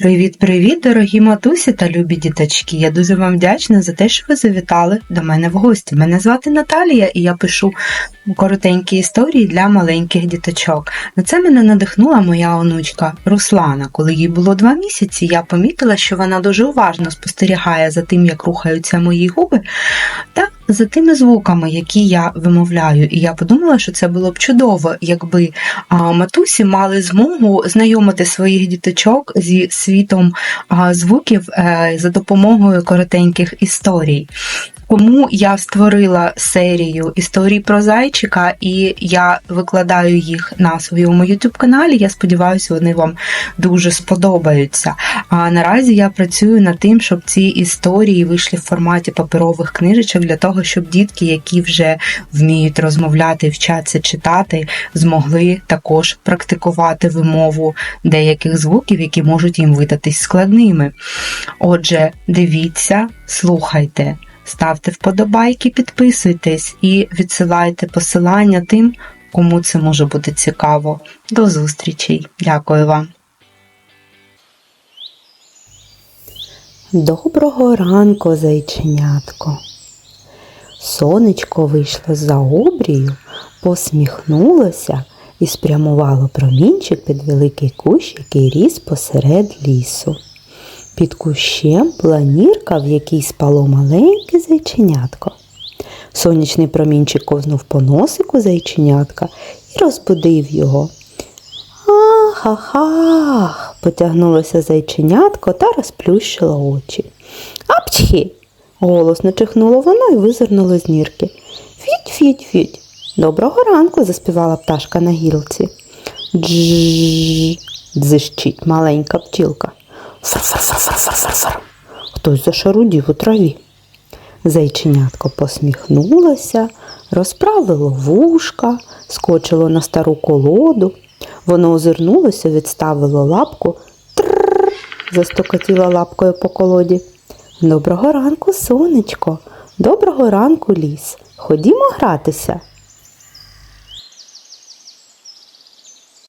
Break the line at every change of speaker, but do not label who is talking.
Привіт-привіт, дорогі матусі та любі діточки. Я дуже вам вдячна за те, що ви завітали до мене в гості. Мене звати Наталія, і я пишу коротенькі історії для маленьких діточок. На це мене надихнула моя онучка Руслана. Коли їй було два місяці, я помітила, що вона дуже уважно спостерігає за тим, як рухаються мої губи, та за тими звуками, які я вимовляю. І я подумала, що це було б чудово, якби матусі мали змогу знайомити своїх діточок зі світом звуків е, за допомогою коротеньких історій. Тому я створила серію історій про зайчика, і я викладаю їх на своєму youtube каналі. Я сподіваюся, вони вам дуже сподобаються. А наразі я працюю над тим, щоб ці історії вийшли в форматі паперових книжечок для того, щоб дітки, які вже вміють розмовляти, вчаться читати, змогли також практикувати вимову деяких звуків, які можуть їм видатись складними. Отже, дивіться, слухайте. Ставте вподобайки, підписуйтесь і відсилайте посилання тим, кому це може бути цікаво. До зустрічей. Дякую вам.
Доброго ранку, зайченятко. Сонечко вийшло за обрію, посміхнулося і спрямувало промінчик під великий кущ, який ріс посеред лісу. Під кущем була нірка, в якій спало маленьке зайченятко. Сонячний промінчик ковзнув по носику зайченятка і розбудив його. Ах-ах-ах, потягнулося зайченятко та розплющило очі. Апчхі! голосно чихнуло воно і визирнуло з нірки. Фіть, фіть, фіть. Доброго ранку, заспівала пташка на гілці. Дж. дзищить маленька пчілка. Фр-фр-фр-фр-фр-фр. Хтось зашарудів у траві. Зайченятко посміхнулося, розправило вушка, скочило на стару колоду. Воно озирнулося, відставило лапку. Трррр, застокотіла лапкою по колоді. Доброго ранку, сонечко, доброго ранку, ліс. Ходімо гратися.